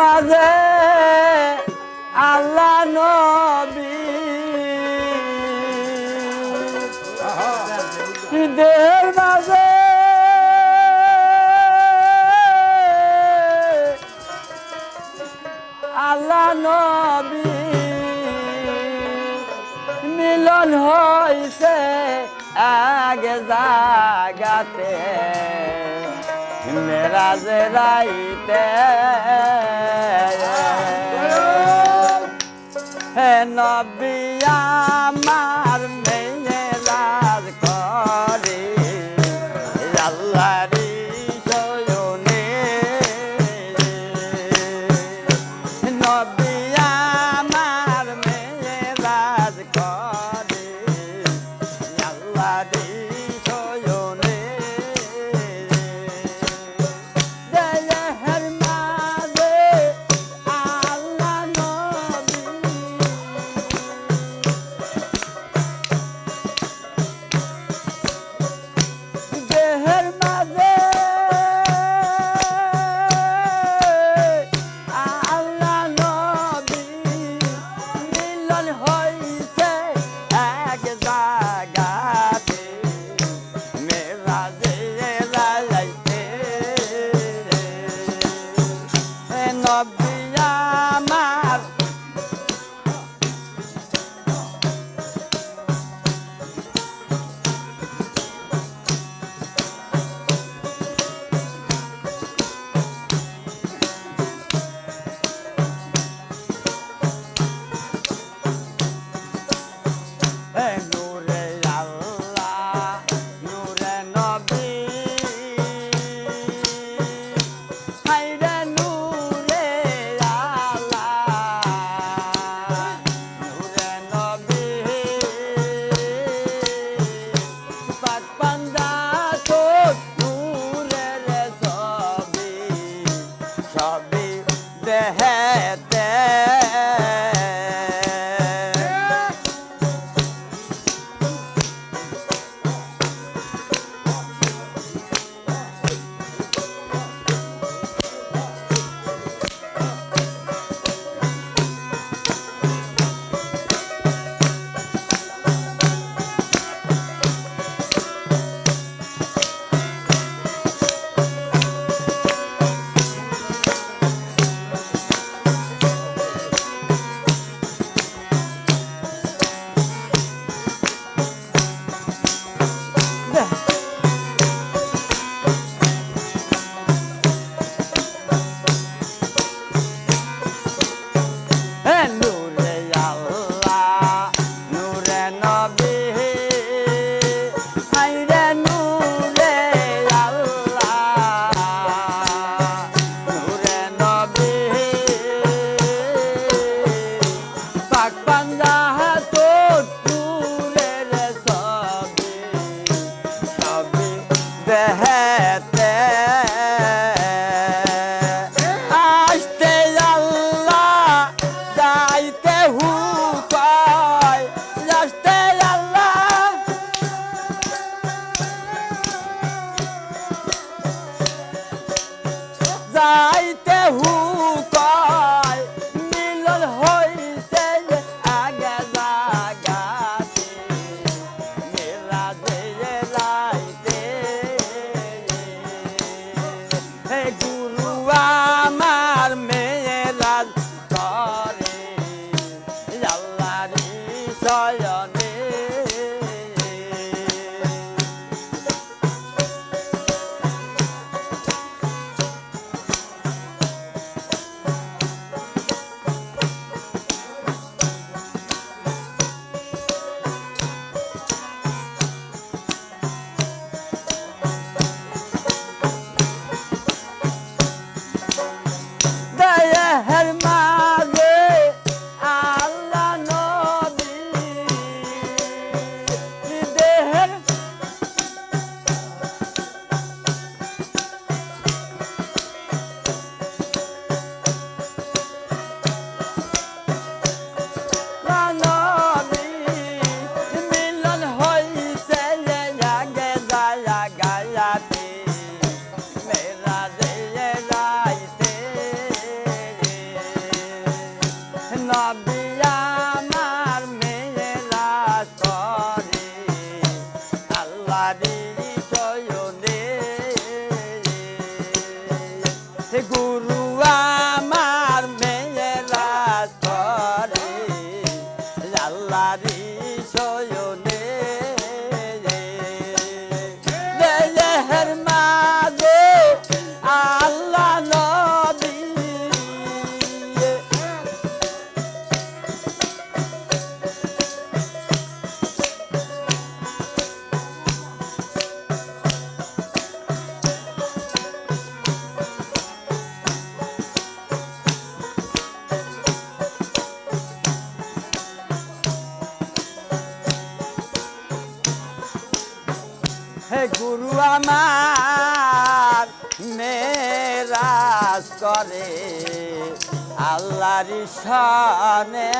মাঝে আল্লাহ নবী। দেহের মাঝে আল্লাহ নবী মিলন হয়েছে আগে জাগাতে। মেরাজ রাইতে হে নবিয়া মা dapat বাংলা i'm name. গুরু আমার মেরাজ করে আল্লাহর সনে।